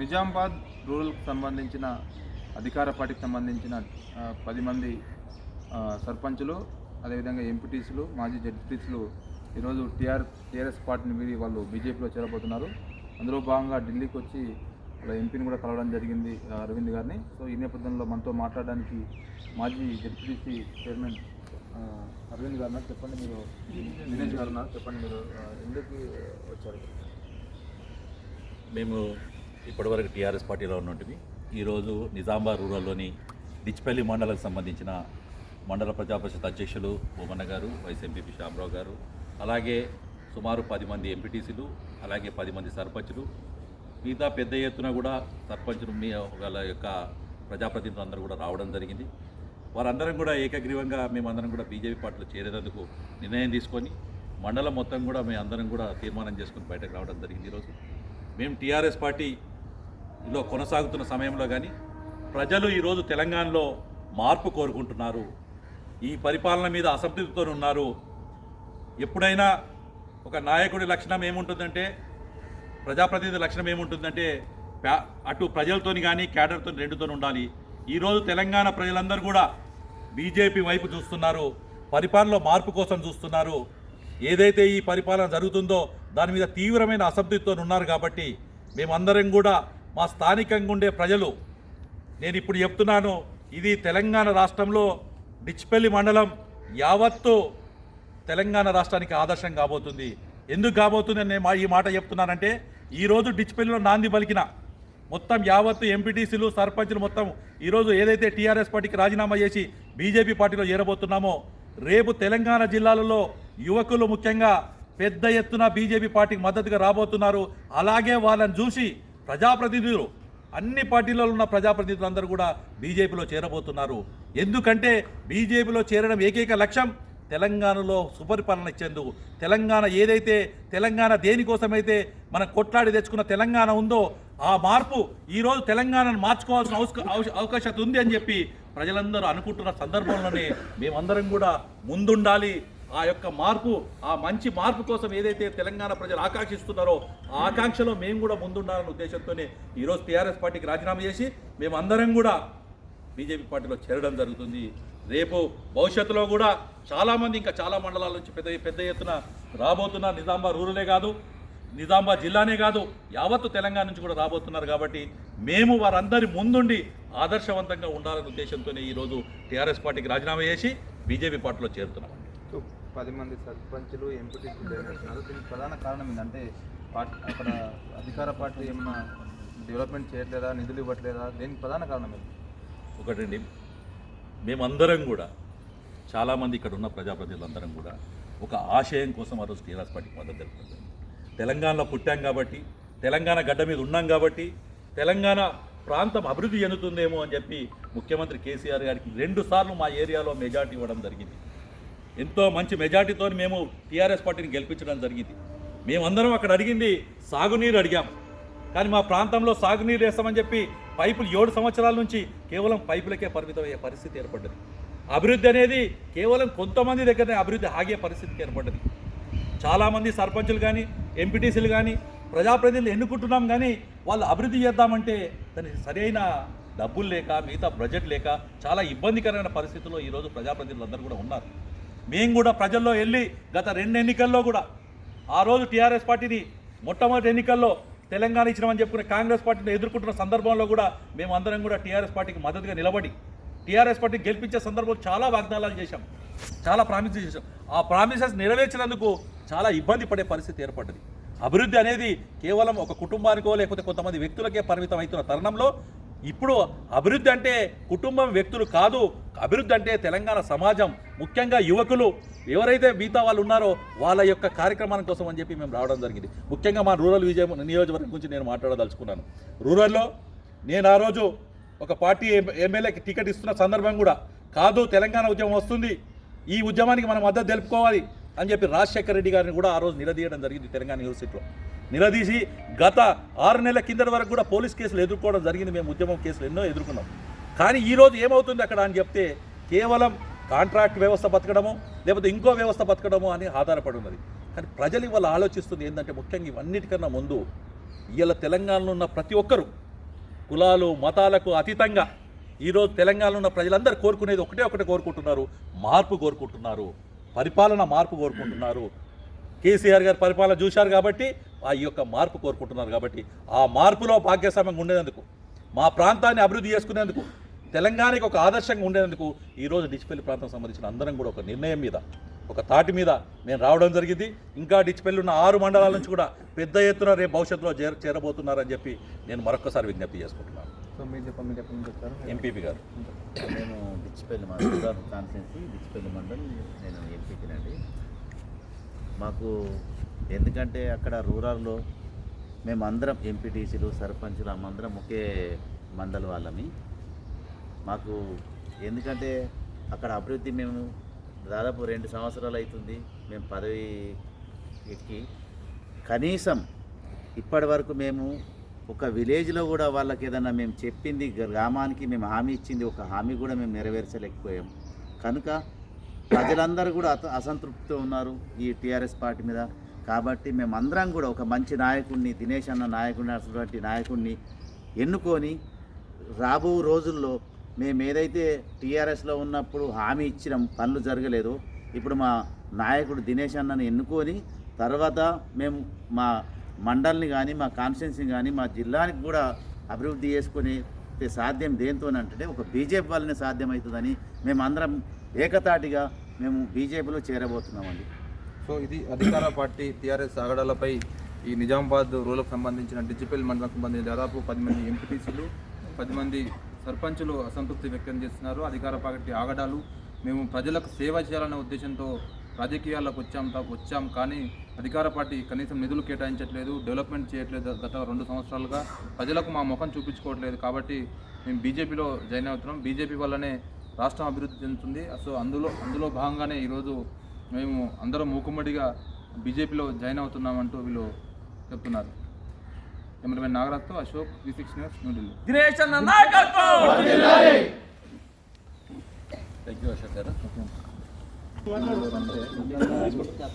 నిజామాబాద్ రూరల్కి సంబంధించిన అధికార పార్టీకి సంబంధించిన పది మంది సర్పంచులు అదేవిధంగా ఎంపీటీసులు మాజీ జడ్పీటీసీలు ఈరోజు టీఆర్ టీఆర్ఎస్ పార్టీని వీడి వాళ్ళు బీజేపీలో చేరబోతున్నారు. అందులో భాగంగా ఢిల్లీకి వచ్చి ఎంపీని కూడా కలవడం జరిగింది అరవింద్ గారిని. సో ఈ నేపథ్యంలో మనతో మాట్లాడడానికి మాజీ జడ్పీటీసీ చైర్మన్ ఆ, అరవింద్ గారు చెప్పండి మీరు. దినేష్ గారు చెప్పండి మీరు. ఎందుకు వచ్చారు? మేము ఇప్పటివరకు టీఆర్ఎస్ పార్టీలో ఉన్నట్టువి. ఈరోజు నిజామాబాద్ రూరల్లోని డిచ్పల్లి మండలకు సంబంధించిన మండల ప్రజాపరిషత్ అధ్యక్షులు బొమ్మన్న గారు వైస్ ఎంపీపీ శ్యామరావు గారు అలాగే సుమారు పది మంది ఎంపీటీసీలు అలాగే పది మంది సర్పంచులు మిగతా పెద్ద ఎత్తున కూడా సర్పంచులు మీ వాళ్ళ యొక్క ప్రజాప్రతినిధులు అందరూ కూడా రావడం జరిగింది. వారందరం కూడా ఏకగ్రీవంగా మేమందరం కూడా బీజేపీ పార్టీలో చేరేటందుకు నిర్ణయం తీసుకొని మండలం మొత్తం కూడా మేము అందరం కూడా తీర్మానం చేసుకుని బయటకు రావడం జరిగింది ఈరోజు. మేము టీఆర్ఎస్ పార్టీలో కొనసాగుతున్న సమయంలో కానీ ప్రజలు ఈరోజు తెలంగాణలో మార్పు కోరుకుంటున్నారు. ఈ పరిపాలన మీద అసంతృప్తితో ఉన్నారు ఎప్పుడైనా ఒక నాయకుడి లక్షణం ఏముంటుందంటే ప్రజాప్రతినిధి లక్షణం ఏముంటుందంటే అటు ప్రజలతోని కానీ క్యాడర్తో రెండుతో ఉండాలి. ఈరోజు తెలంగాణ ప్రజలందరూ కూడా బీజేపీ వైపు చూస్తున్నారు పరిపాలనలో మార్పు కోసం చూస్తున్నారు. ఏదైతే ఈ పరిపాలన జరుగుతుందో దాని మీద తీవ్రమైన అసంతృప్తితో ఉన్నారు కాబట్టి మేమందరం కూడా మా స్థానికంగా ఉండే ప్రజలు నేను ఇప్పుడు చెప్తున్నాను ఇది తెలంగాణ రాష్ట్రంలో డిచ్పల్లి మండలం యావత్తు తెలంగాణ రాష్ట్రానికి ఆదర్శం కాబోతుంది. ఎందుకు కాబోతుంది నేను మా- ఈ మాట చెప్తున్నానంటే ఈరోజు డిచ్పల్లిలో నాంది పలికిన మొత్తం యావత్తు ఎంపీటీసీలు సర్పంచ్లు మొత్తం ఈరోజు ఏదైతే టీఆర్ఎస్ పార్టీకి రాజీనామా చేసి బీజేపీ పార్టీలో చేరబోతున్నామో రేపు తెలంగాణ జిల్లాలలో యువకులు ముఖ్యంగా పెద్ద ఎత్తున బీజేపీ పార్టీకి మద్దతుగా రాబోతున్నారు. అలాగే వాళ్ళని చూసి ప్రజాప్రతినిధులు అన్ని పార్టీలలో ఉన్న ప్రజాప్రతినిధులందరూ కూడా బీజేపీలో చేరబోతున్నారు. ఎందుకంటే బీజేపీలో చేరడం ఏకైక లక్ష్యం తెలంగాణలో సుపరిపాలన ఇచ్చేందుకు తెలంగాణ ఏదైతే తెలంగాణ దేనికోసమైతే మనం కొట్లాడి తెచ్చుకున్న తెలంగాణ ఉందో ఆ మార్పు ఈరోజు తెలంగాణను మార్చుకోవాల్సిన అవకాశం ఉంది అని చెప్పి ప్రజలందరూ అనుకుంటున్న సందర్భంలోనే మేమందరం కూడా ముందుండాలి. ఆ యొక్క మార్పు ఆ మంచి మార్పు కోసం ఏదైతే తెలంగాణ ప్రజలు ఆకాంక్షిస్తున్నారో ఆ ఆకాంక్షలో మేము కూడా ముందుండాలనే ఉద్దేశంతోనే ఈరోజు టీఆర్ఎస్ పార్టీకి రాజీనామా చేసి మేమందరం కూడా బీజేపీ పార్టీలో చేరడం జరుగుతుంది. రేపు భవిష్యత్తులో కూడా చాలామంది ఇంకా చాలా మండలాల నుంచి పెద్ద పెద్ద ఎత్తున రాబోతున్నారు నిజామాబాద్ రూరలే కాదు నిజామాబాద్ జిల్లానే కాదు యావత్తు తెలంగాణ నుంచి కూడా రాబోతున్నారు కాబట్టి మేము వారందరి ముందుండి ఆదర్శవంతంగా ఉండాలనే ఉద్దేశంతోనే ఈరోజు టీఆర్ఎస్ పార్టీకి రాజీనామా చేసి బీజేపీ పార్టీలో చేరుతున్నాం. పది మంది సర్పంచులు దీనికి ప్రధాన కారణం ఏంటంటే పార్టీ అక్కడ అధికార పార్టీ ఏమన్నా డెవలప్మెంట్ చేయట్లేదా నిధులు ఇవ్వట్లేదా? దీనికి ప్రధాన కారణం ఏంటి? ఒకటండి మేమందరం కూడా చాలామంది ఇక్కడ ఉన్న ప్రజాప్రతినిధులందరం కూడా ఒక ఆశయం కోసం ఆ రోజు టీఆర్ఎస్ పార్టీకి మద్దతు తెలుపుతుంది తెలంగాణలో పుట్టాం కాబట్టి తెలంగాణ గడ్డ మీద ఉన్నాం కాబట్టి తెలంగాణ ప్రాంతం అభివృద్ధి చెందుతుందేమో అని చెప్పి ముఖ్యమంత్రి కేసీఆర్ గారికి రెండు సార్లు మా ఏరియాలో మెజార్టీ ఇవ్వడం జరిగింది. ఎంతో మంచి మెజార్టీతో మేము టీఆర్ఎస్ పార్టీని గెలిపించడం జరిగింది. మేమందరం అక్కడ అడిగింది సాగునీరు అడిగాం. కానీ మా ప్రాంతంలో సాగునీరు వేస్తామని చెప్పి పైపులు ఏడు సంవత్సరాల నుంచి కేవలం పైపులకే పరిమితమయ్యే పరిస్థితి ఏర్పడ్డది. అభివృద్ధి అనేది కేవలం కొంతమంది దగ్గరనే అభివృద్ధి ఆగే పరిస్థితికి ఏర్పడ్డది. చాలామంది సర్పంచులు కానీ ఎంపీటీసీలు కానీ ప్రజాప్రతినిధులు ఎన్నుకుంటున్నాం కానీ వాళ్ళు అభివృద్ధి చేద్దామంటే దానికి సరైన డబ్బులు లేక మిగతా బడ్జెట్ లేక చాలా ఇబ్బందికరమైన పరిస్థితుల్లో ఈరోజు ప్రజాప్రతినిధులందరూ కూడా ఉన్నారు. మేము కూడా ప్రజల్లో వెళ్ళి గత రెండు ఎన్నికల్లో కూడా ఆ రోజు టీఆర్ఎస్ పార్టీని మొట్టమొదటి ఎన్నికల్లో తెలంగాణ ఇచ్చినామని చెప్పుకునే కాంగ్రెస్ పార్టీని ఎదుర్కొంటున్న సందర్భంలో కూడా మేము అందరం కూడా టీఆర్ఎస్ పార్టీకి మద్దతుగా నిలబడి టీఆర్ఎస్ పార్టీ గెలిపించే సందర్భంలో చాలా వాగ్దానాలు చేశాం. చాలా ప్రామిసెస్ చేశాం. ఆ ప్రామిసెస్ నెరవేర్చినందుకు చాలా ఇబ్బంది పడే పరిస్థితి ఏర్పడ్డది. అభివృద్ధి అనేది కేవలం ఒక కుటుంబానికో లేకపోతే కొంతమంది వ్యక్తులకే పరిమితం అవుతున్న తరుణంలో ఇప్పుడు అభివృద్ధి అంటే కుటుంబం వ్యక్తులు కాదు అభివృద్ధి అంటే తెలంగాణ సమాజం ముఖ్యంగా యువకులు. ఎవరైతే మిగతా వాళ్ళు ఉన్నారో వాళ్ళ యొక్క కార్యక్రమాల కోసం అని చెప్పి మేము రావడం జరిగింది. ముఖ్యంగా మా రూరల్ విజయం నియోజకవర్గం గురించి నేను మాట్లాడదలుచుకున్నాను. రూరల్లో నేను ఆ రోజు ఒక పార్టీ ఎమ్మెల్యేకి టికెట్ ఇస్తున్న సందర్భం కూడా కాదు తెలంగాణ ఉద్యమం వస్తుంది. ఈ ఉద్యమానికి మనం మద్దతు తెలుపుకోవాలి అని చెప్పి రాజశేఖర రెడ్డి గారిని కూడా ఆ రోజు నిలదీయడం జరిగింది తెలంగాణ యూనివర్సిటీలో. నిలదీసి గత ఆరు నెలల కిందటి వరకు కూడా పోలీస్ కేసులు ఎదుర్కోవడం జరిగింది. మేము ఉద్యమం కేసులు ఎన్నో ఎదుర్కొన్నాం. కానీ ఈరోజు ఏమవుతుంది అక్కడ అని చెప్తే కేవలం కాంట్రాక్ట్ వ్యవస్థ బతకడము లేకపోతే ఇంకో వ్యవస్థ బతకడము అని ఆధారపడి ఉన్నది. కానీ ప్రజలు ఇవాళ ఆలోచిస్తుంది ఏంటంటే ముఖ్యంగా ఇవన్నిటికన్నా ముందు ఇవాళ తెలంగాణలో ఉన్న ప్రతి ఒక్కరూ కులాలు మతాలకు అతీతంగా ఈరోజు తెలంగాణలో ఉన్న ప్రజలందరూ కోరుకునేది ఒకటే ఒకటే కోరుకుంటున్నారు. మార్పు కోరుకుంటున్నారు. పరిపాలన మార్పు కోరుకుంటున్నారు. కేసీఆర్ గారు పరిపాలన చూశారు కాబట్టి ఆ ఈ యొక్క మార్పు కోరుకుంటున్నారు కాబట్టి ఆ మార్పులో భాగ్యస్వామ్యంగా ఉండేందుకు మా ప్రాంతాన్ని అభివృద్ధి చేసుకునేందుకు తెలంగాణకి ఒక ఆదర్శంగా ఉండేందుకు ఈరోజు డిచ్పల్లి ప్రాంతం సంబంధించిన అందరం కూడా ఒక నిర్ణయం మీద ఒక తాటి మీద నేను రావడం జరిగింది. ఇంకా డిచ్పల్లి ఉన్న ఆరు మండలాల నుంచి కూడా పెద్ద ఎత్తున రేపు భవిష్యత్తులో చేర చేరబోతున్నారని చెప్పి నేను మరొకసారి విజ్ఞప్తి చేసుకుంటున్నాను. సో మీరు చెప్పండి మీరు చెప్పండి చెప్తారు? ఎంపీపీ గారు. నేను డిచ్చిపల్లి మా రూరల్ కాన్స్టిట్యున్సీ డిచ్చిపల్లి మండల్ నేను ఎంపీకినండి మాకు ఎందుకంటే అక్కడ రూరల్లో మేమందరం ఎంపీటీసీలు సర్పంచులు మేమందరం ఒకే మండలి వాళ్ళమి. మాకు ఎందుకంటే అక్కడ అభివృద్ధి మేము దాదాపు రెండు సంవత్సరాలు అవుతుంది మేము పదవి ఎక్కి. కనీసం ఇప్పటి వరకు మేము ఒక విలేజ్లో కూడా వాళ్ళకి ఏదన్నా మేము చెప్పింది గ్రామానికి మేము హామీ ఇచ్చింది ఒక హామీ కూడా మేము నెరవేర్చలేకపోయాం. కనుక ప్రజలందరూ కూడా అత అసంతృప్తితో ఉన్నారు ఈ టీఆర్ఎస్ పార్టీ మీద. కాబట్టి మేమందరం కూడా ఒక మంచి నాయకుడిని దినేష్ అన్న నాయకుడిని అటువంటి నాయకుడిని ఎన్నుకొని రాబో రోజుల్లో మేము ఏదైతే టీఆర్ఎస్లో ఉన్నప్పుడు హామీ ఇచ్చినాం పనులు జరగలేదు ఇప్పుడు మా నాయకుడు దినేష్ అన్నని ఎన్నుకొని తర్వాత మేము మా మండల్ని కానీ మా కాన్స్టిట్యున్సీని కానీ మా జిల్లానికి కూడా అభివృద్ధి చేసుకునే సాధ్యం దేంతోనంటే ఒక బీజేపీ వల్లనే సాధ్యమవుతుందని మేమందరం ఏకతాటిగా మేము బీజేపీలో చేరబోతున్నామండి. సో ఇది అధికార పార్టీ టీఆర్ఎస్ ఆగడాలపై ఈ నిజామాబాద్ రూలకు సంబంధించిన డిజిపల్ మండలం సంబంధించిన దాదాపు పది మంది ఎంపీటీసీలు పది మంది సర్పంచులు అసంతృప్తి వ్యక్తం చేస్తున్నారు. అధికార పార్టీ ఆగడాలు మేము ప్రజలకు సేవ చేయాలనే ఉద్దేశంతో రాజకీయాల్లోకి వచ్చాం తాకు వచ్చాం. కానీ అధికార పార్టీ కనీసం నిధులు కేటాయించట్లేదు డెవలప్మెంట్ చేయట్లేదు గత రెండు సంవత్సరాలుగా. ప్రజలకు మా ముఖం చూపించుకోవట్లేదు కాబట్టి మేము బీజేపీలో జాయిన్ అవుతున్నాం. బీజేపీ వల్లనే రాష్ట్రం అభివృద్ధి చెందుతుంది. సో అందులో అందులో భాగంగానే ఈరోజు మేము అందరం మూకుమ్మడిగా బీజేపీలో జాయిన్ అవుతున్నామంటూ వీళ్ళు చెప్తున్నారు. కెమెరామెన్ నాగరాజ్తో Ashok V six news New Delhi. Thank you Ashok గారు.